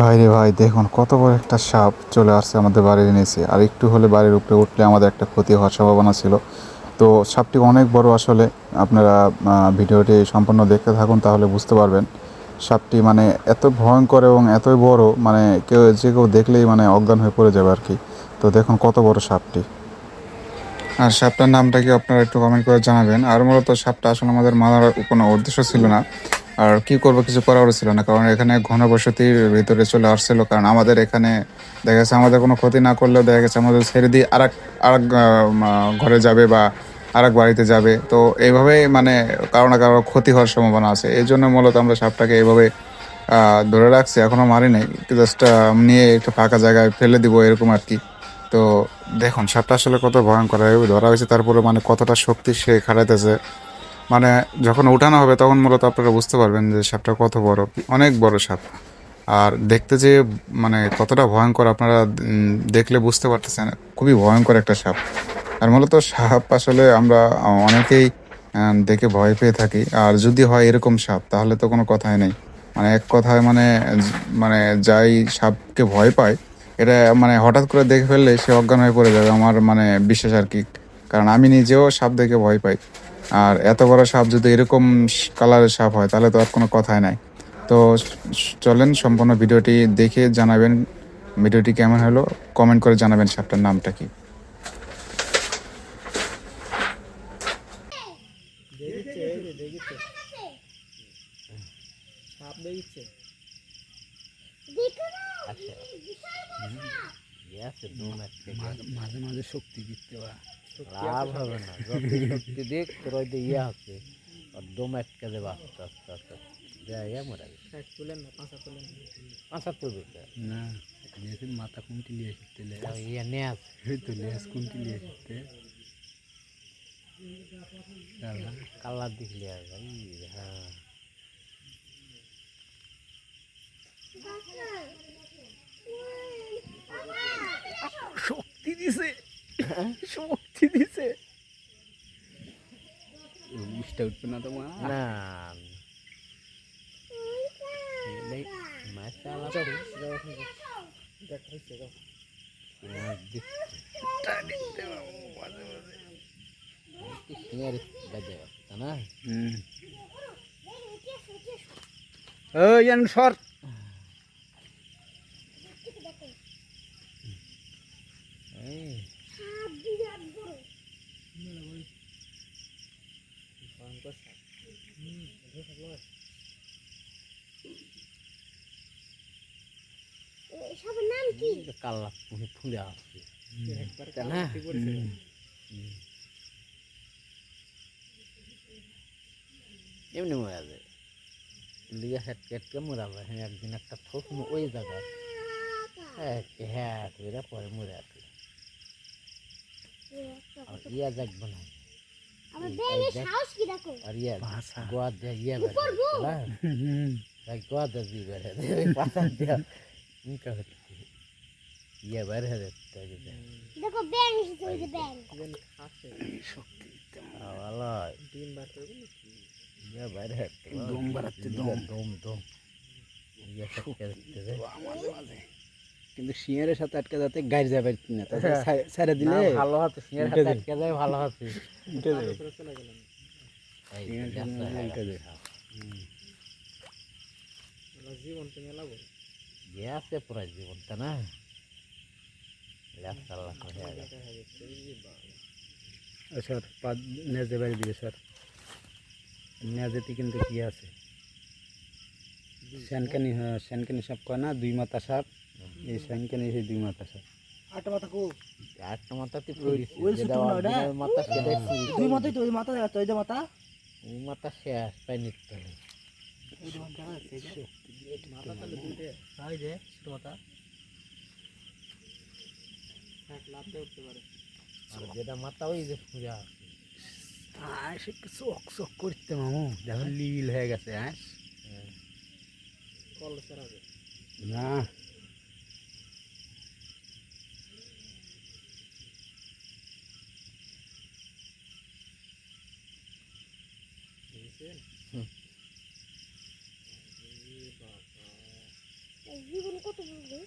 ভাইরে ভাই, দেখুন, কত বড় একটা সাপ চলে আসছে আমাদের বাড়ির নিচে। আর একটু হলে বাড়ির উপরে উঠলে আমাদের একটা ক্ষতি হওয়ার সম্ভাবনা ছিল। তো সাপটি অনেক বড় আসলে আপনারা ভিডিওটি সম্পূর্ণ দেখতে থাকুন, তাহলে বুঝতে পারবেন। সাপটি মানে এত ভয়ঙ্কর এবং এতই বড় মানে কেউ, যে কেউ দেখলেই মানে অজ্ঞান হয়ে পড়ে যাবে আর কি তো দেখুন কত বড় সাপটি। আর সাপটার নামটা কি আপনারা একটু কমেন্ট করে জানাবেন? আর মূলত সাপটা আসলে আমাদের মারার কোনো উদ্দেশ্য ছিল না। আর কি করব কিছু করার ছিল না, কারণ এখানে ঘনবসতির ভিতরে চলে আসছিল, কারণ আমাদের এখানে দেখা গেছে আমাদের কোনো ক্ষতি না করলেও দেখা গেছে আমাদের ছেড়ে দিয়ে আর এক আর ঘরে যাবে বা আর এক বাড়িতে যাবে। তো এইভাবেই মানে কারও না কারও ক্ষতি হওয়ার সম্ভাবনা আছে। এই জন্য মূলত আমরা সাপটাকে এইভাবে ধরে রাখছি, এখনও মারি নাই। জাস্ট নিয়ে একটু ফাঁকা জায়গায় ফেলে দিব এরকম আর কি। তো দেখুন, সাপটা আসলে কত ভয়ঙ্কর ধরা হয়েছে, তারপরে মানে কতটা শক্তি সে খাটাইতেছে মানে যখন উঠানো হবে তখন মূলত আপনারা বুঝতে পারবেন যে সাপটা কত বড়, অনেক বড় সাপ। আর দেখতে যে মানে কতটা ভয়ঙ্কর আপনারা দেখলে বুঝতে পারতেছেন, খুবই ভয়ঙ্কর একটা সাপ। আর মূলত সাপ আসলে আমরা অনেকেই দেখে ভয় পেয়ে থাকি। আর যদি হয় এরকম সাপ, তাহলে তো কোনো কথাই নেই। মানে এক কথায় মানে মানে যাই সাপকে ভয় পায়, এটা মানে হঠাৎ করে দেখে ফেললে সে অজ্ঞান হয়ে পড়ে যাবে, আমার মানে বিশ্বাস আর কি। কারণ আমি নিজেও সাপ দেখে ভয় পাই। আর এত বড় সাপ যদি এরকম কালারের সাপ হয় তাহলে তো আর কোনো কথাই নাই। তো চলেন সম্পূর্ণ ভিডিওটি দেখে জানাবেন ভিডিওটি কেমন হলো কমেন্ট করে জানাবেন সাপটার নামটা কি। একটা মাঝে মাঝে শক্তি দিতে লাভ হবে না যত শক্তি দিক তোর ওই দিয়ে ইয়ে হচ্ছে আর দম আটকে দেবে আস্তে আস্তে আস্তে দেয় ইয়ে মরে না পাঁচা তুলেন পাঁচা তুলবে না মাথা শিখতে লে আর ইয়ে নিয়ে আসে। তো লেস কোনটি লিয়ে শিখতে কালার দেখলে আর হ্যাঁ। শক্তি দিছে। শক্তি দিছে? বুঝতে উঠবে না তোমার না। মাছ চালা যাও, যাও এখন যাও। দেখ হয়েছে যাও মাছ দিচ্ছে সিঙ্গারি বাজে তা না হুম ওই জান সর এই ভয়ঙ্কর সাপ হুম, দেখে থাকল। এসবের নাম কি কাল্লা ফুলে ফুলে আসছে একবার না? এমনি মরে যাবে লিগা হেট কেটকে মরাবে হ্যাঁ একদিন একটা থোক ওই জায়গায় হ্যাঁ হ্যাঁ করে পরে মরে আসবে আর ইয়া দেখব না আর ইয়া ভাষা। গোয়া দিয়ে ইয়া? গোয়া দিয়ে হয়ে পাতা দিয়ে ইনকা হচ্ছে ইয়া বের হয়ে যাচ্ছে দেখো ব্যাং এসেছে ওই যে ব্যাং ইভেন খাচ্ছে শক্তি দিতে ভালো ডিম বার করবে না? ইয়া বের হয়ে যাচ্ছে দম বাড়াচ্ছে, দম। দম দম ইয়া সত্যি যাচ্ছে রে মাঝে মাঝে কিন্তু শিয়ারের সাথে আটকে যাতে গাড়ি যাবে না তাছাড়া ছাই- ছাইড়া দিলে না, ভালো হতো সিঙ্গার উঠে হাতে যাবে। আটকে যায় ভালো হতো উঠে যাবে উপরে চলে গেলাম এই তুমি পুরা জীবনটা না। স্যার পা নেজে বাড়ি দিবে স্যার নেজেতে কিন্তু কি আছে শ্যানকানি হ্যাঁ শ্যানকানি সাপ কয় না দুই মাথা সাপ এই শ্যানকানি সেই দুই মাথা সাপ আটটা মাথা কো একটা মাথাতে ওই- পুলিশ ওই মাথা দুই মাথাই তো ওই মাথা ওই মাথা ওই মাথা শেষ পাই নিতে হবে ওই যে মাথা দেখা যাচ্ছে, এই যে। মাথা তাহলে দুইটে হাই রে ছোট মাথা এক লাফে উঠতে পারে আর যেটা মাথা ওই যে পুরা আয় সে চক চক করতে মামু দেখো লীল হয়ে গেছে হ্যাঁ কল সেরাবে না বুঝছেন হুম। এই বাবা এই যে জীবন কত বলবে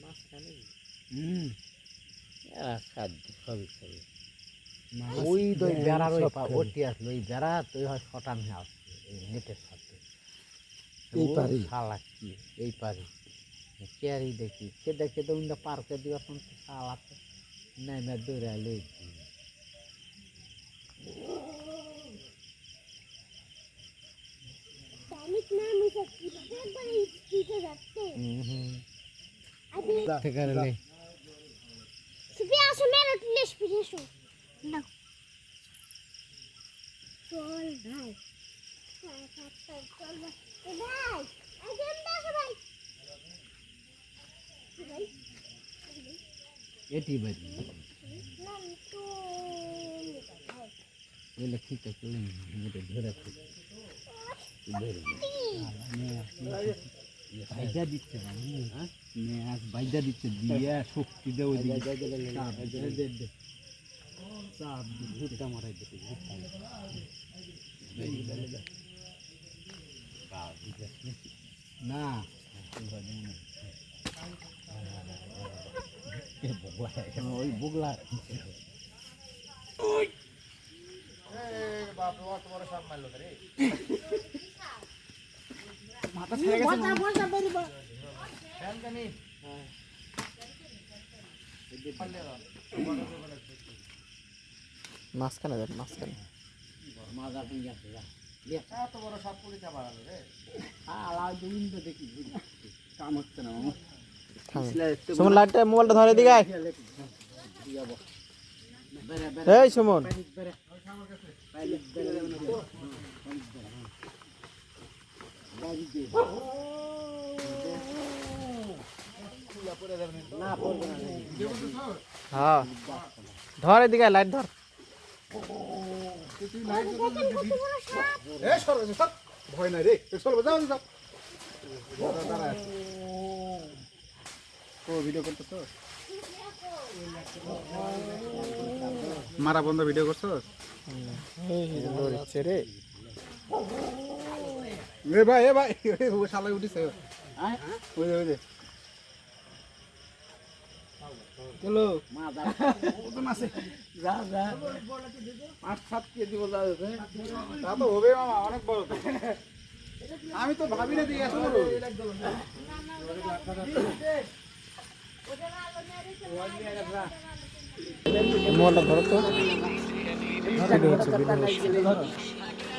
মাঝখানে হুম খাদ্য সবই খাবে ওই তো বেড়ার ওই সব পা- খাবে। ওটি আসলো ওই বেড়া তো হয় শটান আসছে এই নেটের সাথে। এই ও শালা কি এই পারি কেয়ারি দেখি? কে দেখে তো পার্কে দিবা তখন তো শালা তো নেমে দৌড়ে লই প্যানিক না মিশে কি একবার স্পিডে যাচ্ছে আমি থেকে নেই সুপি আসো মেরে তুলে স্পিডে এসো না চল ভাই চল চল ভাই এ ভাই একদম দেখো ভাই এ ভাই এটি বাড়ি না তো ভাই ওইলে খিতে চলে মেরে ধরে খুব ধরে ভাইজা দিচ্ছে না হ্যাঁ ম্যাচ ভাইজা দিচ্ছে দিয়ে শক্তি দেও দিয়ে চাপ দে, দে, দে। চাপ দে, ভুট্টা মারাই দিতে ভুট্টা না ওই বুগলা মাথা ছেড়ে গেছে মাঝখানে দেন মাঝখানে মাজা পিঙ্গা যা কাম হচ্ছে না মামা সুমন লাইটটা মোবাইলটা ধরে দিকে এই সুমন। হ্যাঁ ধর এদিকে লাইট ধর। ভয় নাই রে। চল যাও যাও। ভিডিও করতে তো মারা বন্ধ ভিডিও লড়ছে রে। এ ভাই এ ভাই ও উঠিছে ওই যে ওই যে চলো ওজন আছে যা যা পাঁচ সাত কেজি বোঝা যাচ্ছে তা তো হবে মামা অনেক বড় তো আমি তো ভাবি না দিয়ে এত বড় মোবাইলটা ধরো তো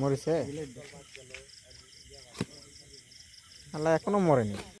মরেছে? আল্লাহ এখনও মরেনি।